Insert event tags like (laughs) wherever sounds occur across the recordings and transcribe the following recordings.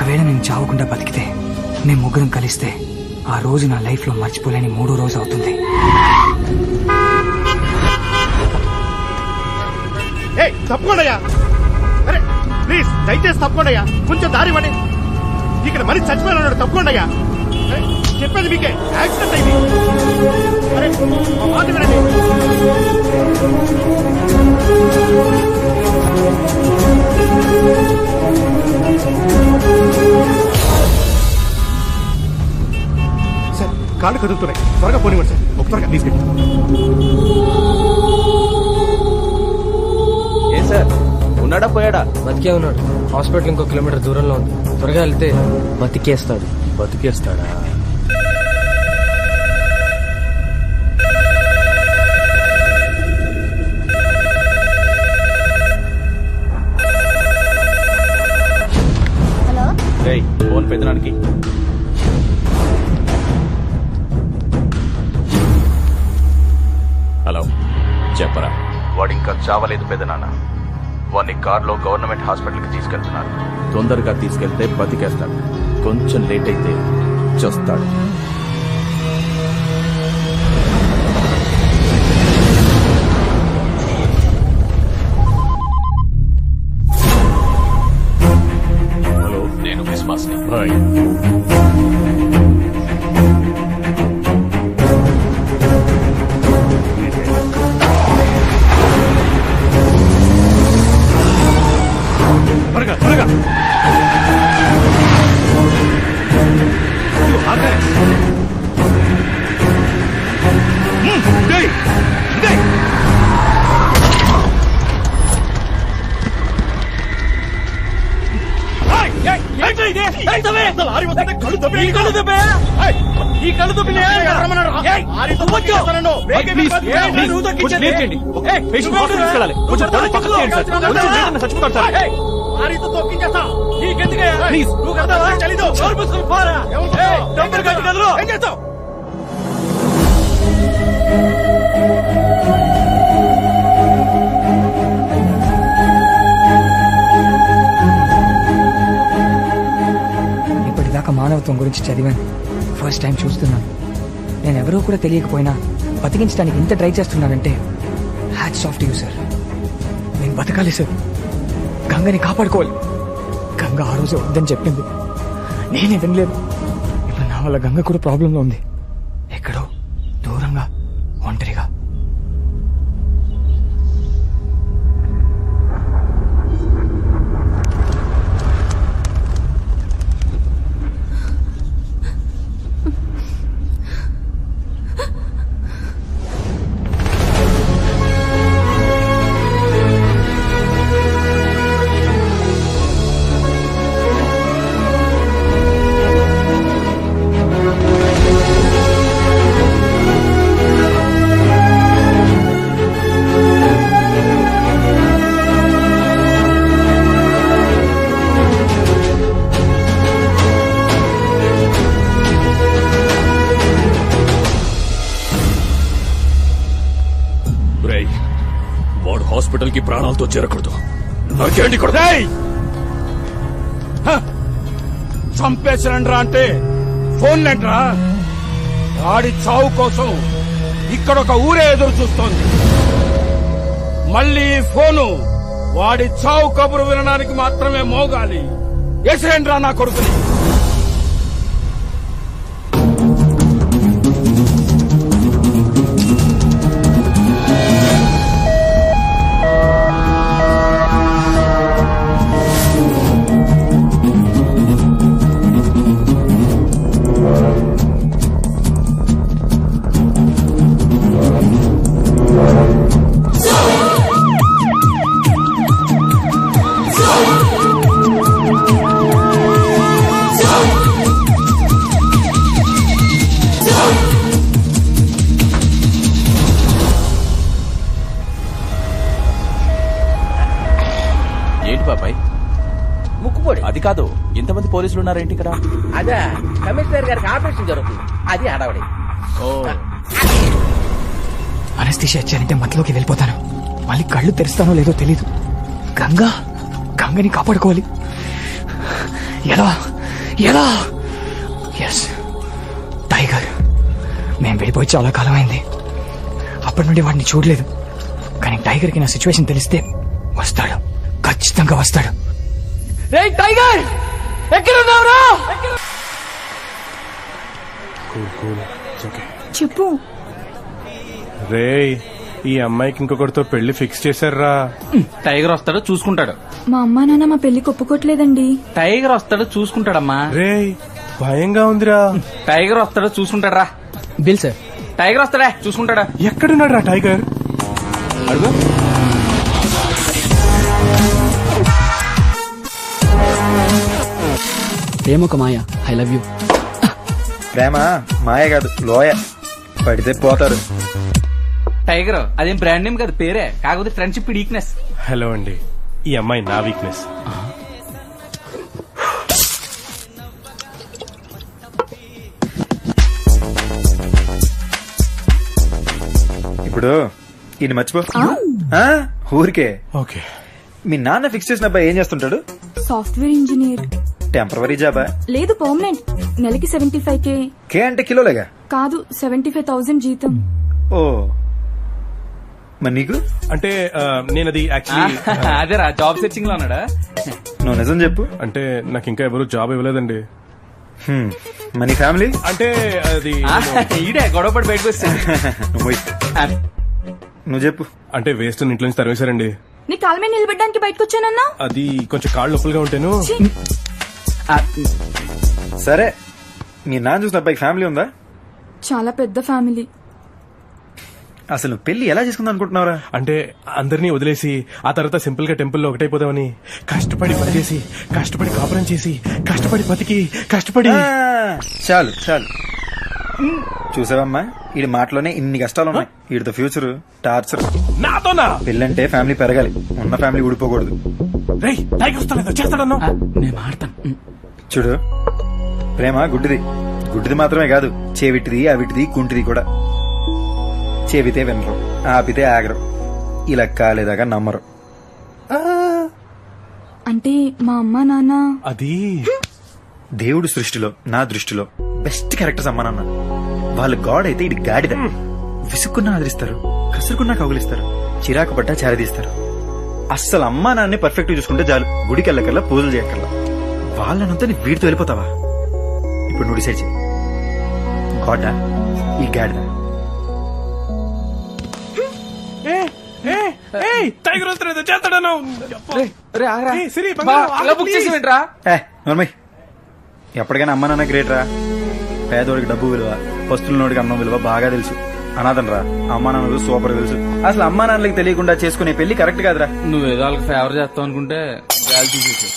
ఒకవేళ నేను చావకుండా బతికితే మేము ముగ్గురం కలిస్తే ఆ రోజు నా లైఫ్లో మర్చిపోలేని మూడో రోజు అవుతుంది. ఏయ్ అరే ప్లీజ్ దయచేసి తప్పకుండా. కొంచెం దారి ఇవ్వండి. ఇక్కడ మరీ చచ్చిపోయినాడు తప్పకుండా. చెప్పేది మీకే. యాక్సిడెంట్ అయింది. అరే మాట వినండి. సార్ కాళ్ళు కదులుతున్నాయి. త్వరగా పోనివ్వండి సార్. ఒక త్వరగా తీసుకెళ్ళి ఏ సార్? ఉన్నాడా పోయాడా? బతికే ఉన్నాడు. హాస్పిటల్ ఇంకో కిలోమీటర్ దూరంలో ఉంది. త్వరగా వెళ్తే బతికేస్తాడు. బతికేస్తాడా? పెద్దనానికి. హలో చెప్పరా. వాడు ఇంకా చావలేదు పెదనాన్న. వాడిని కార్లో గవర్నమెంట్ హాస్పిటల్కి తీసుకెళ్తున్నారు. తొందరగా తీసుకెళ్తే బతికేస్తాడు. కొంచెం లేట్ అయితే చస్తాడు. Acompanhe. మూసుకొని పోరా. ఏమన్నా? ఏయ్, డబ్బులు కట్టి కదలు. ఏం చేస్తావు? ఇప్పటిదాకా మానవత్వం గురించి చదివాను. ఫస్ట్ టైం చూస్తున్నాను. నేను ఎవరో కూడా తెలియకపోయినా బతికించడానికి ఇంత ట్రై చేస్తున్నానంటే హ్యాట్స్ ఆఫ్ యూ సార్ నేను బతకాలి సార్ గంగని కాపాడుకోవాలి. గంగ ఆ రోజు వద్దని చెప్పింది. నేనే వినలేదు. ఇప్పుడు నా వల్ల గంగ కూడా ప్రాబ్లంలో ఉంది. హాస్పిటల్కి ప్రాణాలతో చేరకూడదు. నాకేంటి ఇక్కడ అంటే ఫోన్ లేంట్రా వాడి చావు కోసం ఇక్కడ ఒక ఊరే ఎదురు చూస్తోంది. మళ్ళీ ఫోను వాడి చావు కబురు వినడానికి మాత్రమే మోగాలి. ఎసిరేండ్రా నా కొడుకుని? అది కాదు ఇంతమంది పోలీసులు ఉన్నారేంటి ఇక్కడ? అదే కమిషనర్ గారికి ఆపరేషన్ జరుగుతుంది. అది హడావడి. ఓ. అనస్థిషియా ఇచ్చారంటే మధ్యలోకి వెళ్ళిపోతాను. మళ్ళీ కళ్ళు తెరుస్తానో లేదో తెలీదు. గంగా గంగని కాపాడుకోవాలి. ఎలా ఎలా? ఎస్ టైగర్ మేము వెళ్ళిపోయి చాలా కాలం అయింది అప్పటి నుండి వాడిని చూడలేదు. కానీ టైగర్కి నా సిచ్యువేషన్ తెలిస్తే వస్తాడు. ఖచ్చితంగా వస్తాడు. రే టైగర్! ఎక్కడున్నావురా? చెప్పు. రే ఈ అమ్మాయికి ఇంకొకరితో పెళ్ళి ఫిక్స్ చేశారా టైగర్ వస్తాడు చూసుకుంటాడు. మా అమ్మా నాన్న మా పెళ్ళికి ఒప్పుకోట్లేదండి టైగర్ వస్తాడు చూసుకుంటాడమ్మా. రే భయంగా ఉందిరా. టైగర్ వస్తాడు చూసుకుంటాడా బిల్ సార్ టైగర్ వస్తాడా? చూసుకుంటాడా? ఎక్కడున్నాడు రా టైగర్? అడుగు. ప్రేమ ఒక మాయ ఐ లవ్ యూ. ప్రేమ మాయ కాదు లోయ. పడితే పోతారు. టైగర్ అదేం బ్రాండ్ నేమ్ కాదు పేరే. కాకపోతే ఫ్రెండ్షిప్ వీక్నెస్ హలో అండి ఈ అమ్మాయి నా వీక్నెస్ ఇప్పుడు ఈయన మర్చిపో. ఆ, ఊరికే. ఓకే. మీ నాన్న ఫిక్స్ చేసిన అబ్బాయి ఏం చేస్తుంటాడు? Software engineer. టెంపరీ జాబా? లేదు పర్మనెంట్ నెలకి సెవెంటీ ఫైవ్ కే కే అంటే కిలోలేగా? కాదు సెవెంటీ ఫైవ్ థౌసండ్ జీతం. ఓ. మరి నీకు? అంటే నేను అది యాక్చువల్లీ అదేరా జాబ్ సెర్చింగ్లో ఉన్నాడా? నువ్వు నిజం చెప్పు. అంటే నాకు ఇంకా ఎవరు జాబ్ ఇవ్వలేదండి. హ్మ్. మరి నీ ఫ్యామిలీ అంటే అది ఈడే గొడవపడి బయటకు వచ్చాడు (laughs) నువ్వు చెప్పు. అంటే వేస్ట్ ఇంట్లో నుంచి తరివేశారండి నీ కాలు మీద నిలబెట్టడానికి బయటకు వచ్చానన్నా? అది కొంచెం కాళ్ళు నొప్పులుగా ఉంటాను. సరే మీ నాన్న చూసిన అబ్బాయికి ఫ్యామిలీ ఉందా? చాలా పెద్ద ఫ్యామిలీ అసలు పెళ్ళి ఎలా చేసుకుందాం అనుకుంటున్నావురా? అంటే అందరినీ వదిలేసి ఆ తర్వాత సింపుల్గా టెంపుల్లో ఒకటైపోదామని కష్టపడి పనిచేసి కష్టపడి కాపురం చేసి కష్టపడి బతికి కష్టపడి ఆ, చాలు చాలు. చూసావమ్మా వీడి మాటలోనే ఇన్ని కష్టాలు ఉన్నాయి వీడితో ఫ్యూచర్ టార్చర్ నాతోనా? పెళ్ళంటే ఫ్యామిలీ పెరగాలి. ఉన్న ఫ్యామిలీ ఊడిపోకూడదు. రేయ్ టైగర్ వస్తాను చేస్తాడన్నా. నేను మాడతాను. ఉమ్. చూడు. ప్రేమ గుడ్డిది. గుడ్డిది మాత్రమే కాదు చేవిటిది అవిటిది కుంటిది కూడా. చెబితే వినరు ఆపితే ఆగరు. ఇలా కాలేదాకా నమ్మరు. అంటే మా అమ్మ నాన్న? అది దేవుడు సృష్టిలో నా దృష్టిలో బెస్ట్ క్యారెక్టర్స్ అమ్మా నాన్న. వాళ్ళు గాడ్ అయితే ఇది గాడిద విసుక్కున్నా ఆదరిస్తారు కసురుకున్నా కౌగులిస్తారు చిరాకు పడ్డా చారదీస్తారు. అస్సలు అమ్మా నాన్నే పర్ఫెక్ట్ చూసుకుంటే చాలు. గుడికి వెళ్ళకల్లా పూజలు చేయక్కర్లా. వాళ్ళనంతా నీ వీడితో వెళ్ళిపోతావా? ఇప్పుడు నువ్వు డిసైడ్ చేయి గాడా ఈ గాడిద టైగర్ ఎప్పటికైనా అమ్మ నాన్న గ్రేట్ రా. పేదోడికి డబ్బు విలువ పస్తులనోడికి అన్నం విలువ బాగా తెలుసు. అనాథన్ రా. అమ్మ నాన్నలు సూపర్ తెలుసు. అసలు అమ్మా నాన్నలకి తెలియకుండా చేసుకునే పెళ్ళి కరెక్ట్ కాదురా. నువ్వేదో వాళ్ళకి ఫేవర్ చేస్తావు అనుకుంటే గాలి తీసేసి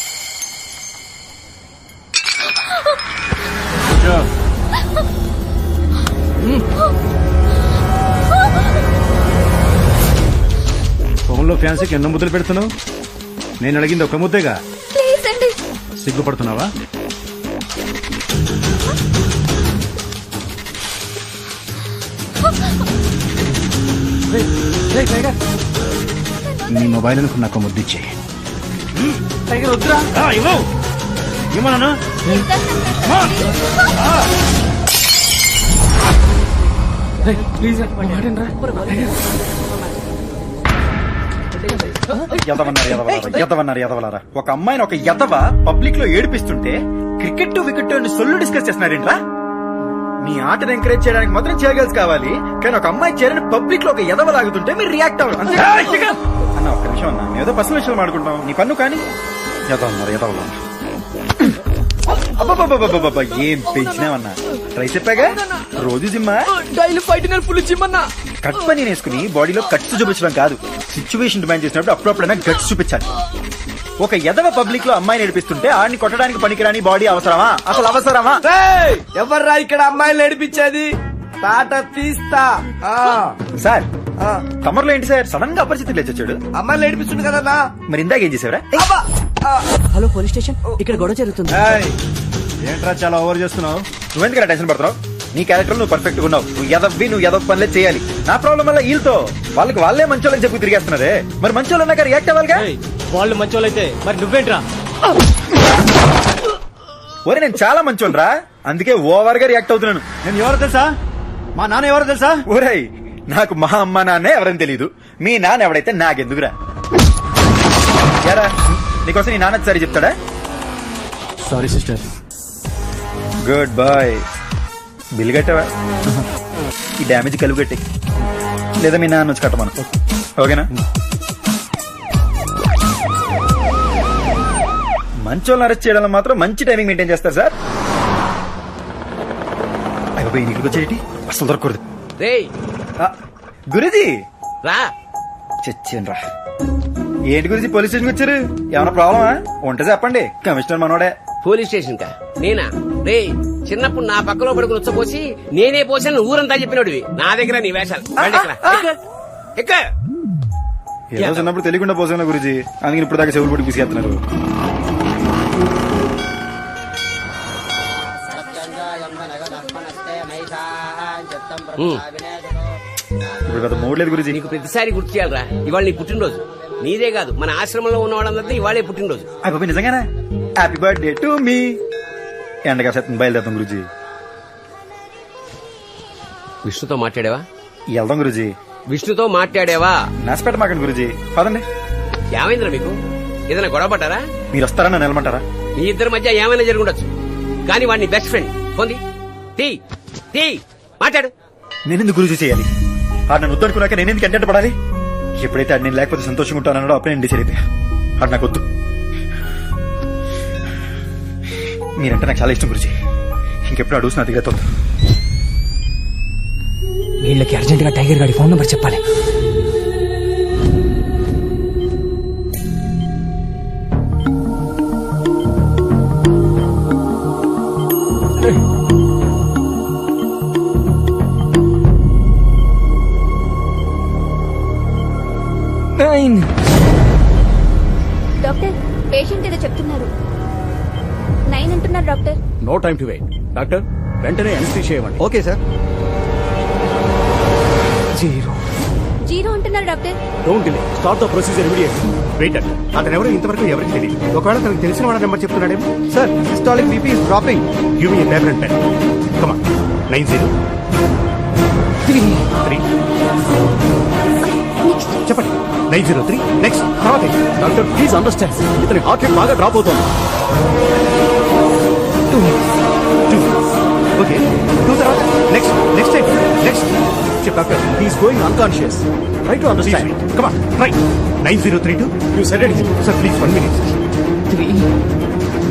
ఫోన్లో ఫ్యాన్సీకి ఎన్నో ముద్దలు పెడుతున్నావు? నేను అడిగింది ఒక ముద్దేగా. ప్లీజ్ అండి. సిగ్గుపడుతున్నావా? నీ మొబైల్ అనుకున్న ఒక ముద్దిచ్చే వద్దురా. ఇవ్వవు ఏమన్నాను ప్లీజ్ మాటండి ఎదవన్నారు ఎదవలారా ఎదవన్నారు ఎదవలారా ఒక అమ్మాయిని ఒక ఎదవ పబ్లిక్లో ఏడిపిస్తుంటే క్రికెట్ వికెట్ అని సొల్లు డిస్కస్ చేస్తున్నారేంట్రా? మీ ఆటను ఎంకరేజ్ చేయడానికి మాత్రం చేయగలిసి కావాలి. కానీ ఒక అమ్మాయి చేరని పబ్లిక్లో ఒక ఎదవ లాగుతుంటే మీరు రియాక్ట్ అవ్వాలి అంతే అన్న ఒక నిమిషం అన్న. ఏదో పర్సనల్ విషయాలు మాడుకుంటాం నీ పన్ను కానీ. ఎదవన్నారు ఎదవన్నారు అబ్బబ్బబ్బబ్బబ్బబ్బ, ఏం పెంచినావన్నా ట్రై చెప్పాగా? రోజు జిమ్మా? డైలీ ఫైట్ ఫుల్ జిమ్ అన్నా. కట్ పని వేసుకుని బాడీలో కట్స్ చూపించడం కాదు. సిచ్యువేషన్ డిమాండ్ చేసినప్పుడు అప్పుడప్పుడైనా గట్స్ చూపించాలి. ఒక ఎదవ పబ్లిక్లో అమ్మాయి నడిపిస్తుంటే ఆడిని కొట్టడానికి పనికిరాని బాడీ అవసరమా? అసలు అవసరమా? ఎవర్రా ఇక్కడ అమ్మాయిలు నడిపించేది? తాట తీస్తా. ఆ, సార్ ఆ, కమర్లో ఏంటి సార్? సడన్గా అపరిచితులు లేచొచ్చాడు. అమ్మాయిలు నడిపిస్తుంది కదన్నా మరి ఇందాక ఏం చేసేవరా? అబ్బా! Hello police station? ఇక్కడ గొడవ జరుగుతుంది. ఏయ్, ఏంట్రా చాలా ఓవర్ చేస్తున్నావు? నువ్వెందుకు టెన్షన్ పడుతున్నావు? నీ క్యారెక్టర్ నువ్వు పర్ఫెక్ట్గా ఉన్నావు. నువ్వు ఎదవ్వి నువ్వు ఎదవ పనులే చేయాలి. నా ప్రాబ్లం వల్ల వీళ్ళతో. వాళ్ళకి వాళ్ళే మంచోళ్ళని చెప్పి తిరిగేస్తున్నారే. మరి మంచోళ్ళు అన్నాక రియాక్ట్ అవ్వాలిగా? వాళ్ళు మంచోళ్ళైతే మరి నువ్వేంట్రా? ఒరే నేను చాలా మంచోను రా అందుకే ఓవర్గా రియాక్ట్ అవుతున్నాను. నేను ఎవరో తెలుసా? మా నాన్న ఎవరో తెలుసా? ఒరేయ్ నాకు మా అమ్మ నాన్నే ఎవరని తెలియదు మీ నాన్న ఎవడైతే నాకెందుకురా? యారా నీకోసం నీ నాన్న సరి చెప్తాడా? Sorry sister good boy bill కట్టావా? (laughs) ఈ డ్యామేజ్ కలుగు కట్టి. లేదా మీ నాన్న వచ్చి కట్టమను. ఓకేనా? మంచోళ్ళని అరెస్ట్ చేయడంలో మాత్రం మంచి టైమింగ్ మెయింటైన్ చేస్తారు సార్ అయిపోయి నీకు వచ్చేటి? అసలు దొరకకూడదు. గురుజీ! రా. చచ్చాను రా. ఏంటి గురించి పోలీస్ స్టేషన్కి వచ్చారు? ఏమైనా ప్రాబ్లమా? ఉంటే చెప్పండి. కమిషనర్ మనోడే. పోలీస్ స్టేషన్ కా నేనా? రేయ్ చిన్నప్పుడు నా పక్కలో పడుకుని ఉచ్చపోసి నేనే పోసాను ఊరంతా చెప్పినోడివి. నా దగ్గర నీ వేషాలు. ఎక్కు. ఏదో చిన్నప్పుడు తెలియకుండా పోసాను గురుజీ. అందుకని ఇప్పుడు దాకా చెవులు పట్టి తీసుకెళ్తున్నారు. ఇప్పుడు పెద్ద మూడ్ లేదు గురుజీ. నీకు ప్రతిసారి గుర్తు చేయాలరా. ఇవాళ నీ పుట్టినరోజు. నీదే కాదు మన ఆశ్రమంలో ఉన్న వాళ్ళందరితో ఇవాళే పుట్టినరోజు. నిజంగానే? హ్యాపీ బర్త్డే టు మీ ఎండగా శాతం బయలుదేరుతాం గురుజీ. విష్ణుతో మాట్లాడావా? వెళ్దాం గురుజీ. విష్ణుతో మాట్లాడావా? నాసిపెట్ట మాకండి గురుజీ. పదండి. ఏమైందిరా మీకు? ఏదైనా గొడవ పడ్డారా? మీరు వస్తారని నన్ను వెళ్ళమంటారా మీ ఇద్దరి మధ్య ఏమైనా జరుగుండొచ్చు. కానీ వాడిని బెస్ట్ ఫ్రెండ్ పొంది తీ తీ మాట్లాడు. నేనెందుకు గురుజీ చేయాలి? ఆడు నన్ను వద్దనుకున్నాక నేనెందుకు ఎంటెంట పడాలి ఎప్పుడైతే నేను లేకపోతే సంతోషంగా ఉంటానన్నాడో అప్పుడే నేను డిసైడ్ అయిపోయా. అది నాకు వద్దు. మీరంటే నాకు చాలా ఇష్టం గురించి ఇంకెప్పుడు అడుగుతున్నా నా దగ్గర వీళ్ళకి అర్జెంటుగా టైగర్ గారి ఫోన్ నెంబర్ చెప్పాలి. నైన్ అంటున్నారు doctor. No time to wait. Doctor వెంటనే ఎన్సీ చేయమండి. Okay sir. జీరో. జీరో అంటున్నారు doctor. Don't delay start the procedure immediate wait అతను ఎవరో? ఇంతవరకు ఎవరికి తెలియదు. ఒకవేళ తనకు తెలిసిన వాడ number చెప్తున్నాడేమో. Sir systolic BP is dropping give me paper and pen comma nine zero three three చెప్పండి. నైన్ జీరో త్రీ నెక్స్ట్ తర్వాత డాక్టర్ ప్లీజ్ అండర్స్టాండ్ ఇతని హార్ట్ రేట్ బాగా డ్రాప్ అవుతోంది. ఓకే టూ తర్వాత next next time next doctor he's going unconscious try to understand comma right nine zero three two you said it sir please one minute three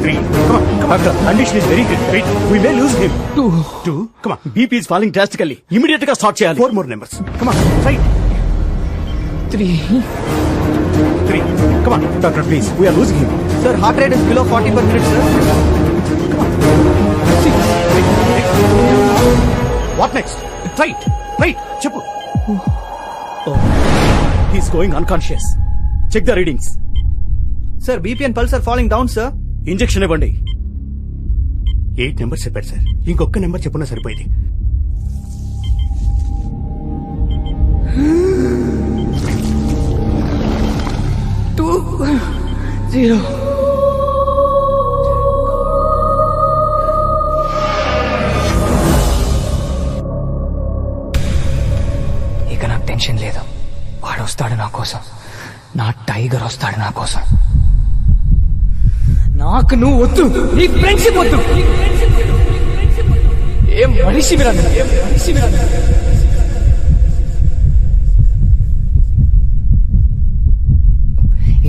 three comma doctor condition is very critical we may lose him two two comma BP is falling drastically ఇమీడియట్గా start చేయాలి. Four more numbers comma right three three comma doctor please we're losing him sir heart rate is below forty per sir next right right చెప్పు. He's going unconscious check the readings sir BP and pulse are falling down sir injection ఇవ్వండి. Eight numbers చెప్పారు sir ఇంకొక number చెప్పున్నా సరిపోయింది. Two zero tiger వస్తాడు నా కోసం. నాకు నువ్వు వద్దు నీ ఫ్రెండ్షిప్ వద్దు. ఏం మనిషి మీరు ఏం మనిషి మీరు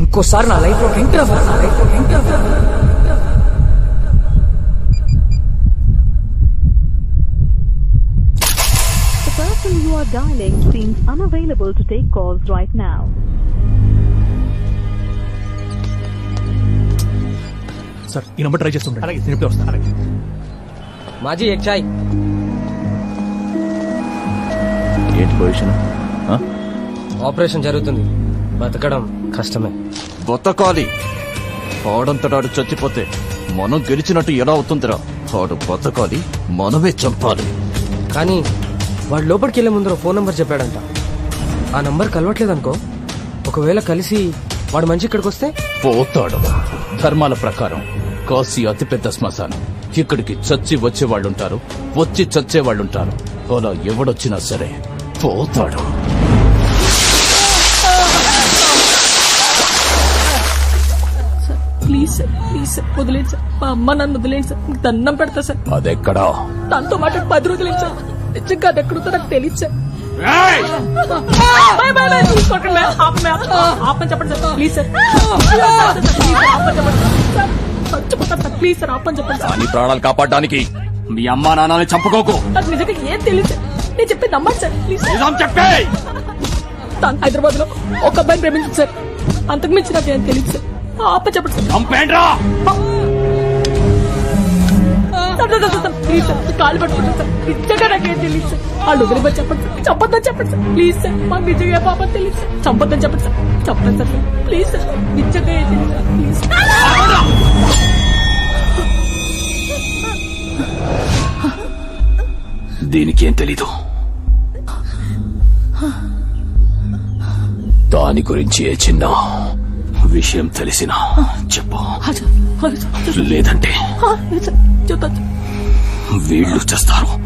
ఇంకోసారి నా లైఫ్లో ఎంటర్ అవ్వరు నా లైఫ్లో ఎంటర్ అవ్వరు The person you are dialing seems unavailable to take calls right now. Sir ఈ నంబర్ ట్రై చేస్తుండే అలాగే. నేను ఇప్పుడే వస్తాను అలాగే. మాజీ ఎక్ చాయ్. ఏంటి పొజిషన్? ఆపరేషన్ జరుగుతుంది. బతకడం కష్టమే. బతకాలి. వాడంతటాడు చచ్చిపోతే మనం గెలిచినట్టు ఎలా అవుతుందిరా? వాడు బతకాలి మనమే చంపాలి. కానీ వాడు లోపలికి వెళ్ళే ముందర ఫోన్ నంబర్ చెప్పాడంట. ఆ నంబర్ కలవట్లేదు అనుకో ఒకవేళ కలిసి వాడు మంచి ఇక్కడికి వస్తే? పోతాడు. ధర్మాల ప్రకారం. కాశీ అతిపెద్ద శ్మశానం. ఇక్కడికి చచ్చి వచ్చే వాళ్ళుంటారు వచ్చి చచ్చే వాళ్ళుంటారు. అలా ఎవడొచ్చినా సరే పోతాడు. ప్లీజ్ సార్ ప్లీజ్ సార్ వదిలేండి సార్. మా అమ్మ నన్ను వదిలేండి సార్. మీకు దండం పెడతా సార్. అదెక్కడా? దాంతో మాట పది రోజులు సార్? నిజంగా అది ఎక్కడుందో నాకు తెలియదు సార్. Bye, bye, bye. ఆపని చెప్పండి సార్. Please sir. చెప్పండి సార్. చచ్చిపోతాను సార్ ప్లీజ్ సార్ ఆపని చెప్పండి దాని ప్రాణాలు కాపాడడానికి మీ అమ్మా నాన్నని చంపుకోకు. నాకు నిజంగా ఏం తెలియదు నేను చెప్పి నమ్మండి సార్ ప్లీజ్ చెప్పే! తను హైదరాబాద్లో ఒక అబ్బాయిని ప్రేమించింది సార్. అంతకు మించి నాకు ఏం తెలియదు సార్. ఆప చెప్పండి sir. Sir, sir, please sir కాలు పట్టుకుంటాను సార్ నిజంగా నాకేం తెలియదు సార్ వాళ్ళు వదిలిపోయి చెప్పండి సార్ చంపొద్దని చెప్పండి సార్ ప్లీజ్ సార్ మాకు నిజంగా పాప తెలియదు సార్ చంపొద్దని చెప్పండి సార్ చెప్పండి సార్ ప్లీజ్ సార్ నిజంగా ఏం తెలియదు సార్ ప్లీజ్ దీనికి ఏం తెలీదు దాని గురించి ఏ చిన్న విషయం తెలిసినా చెప్పు లేదంటే చూద్దాం వీళ్ళు చేస్తారు.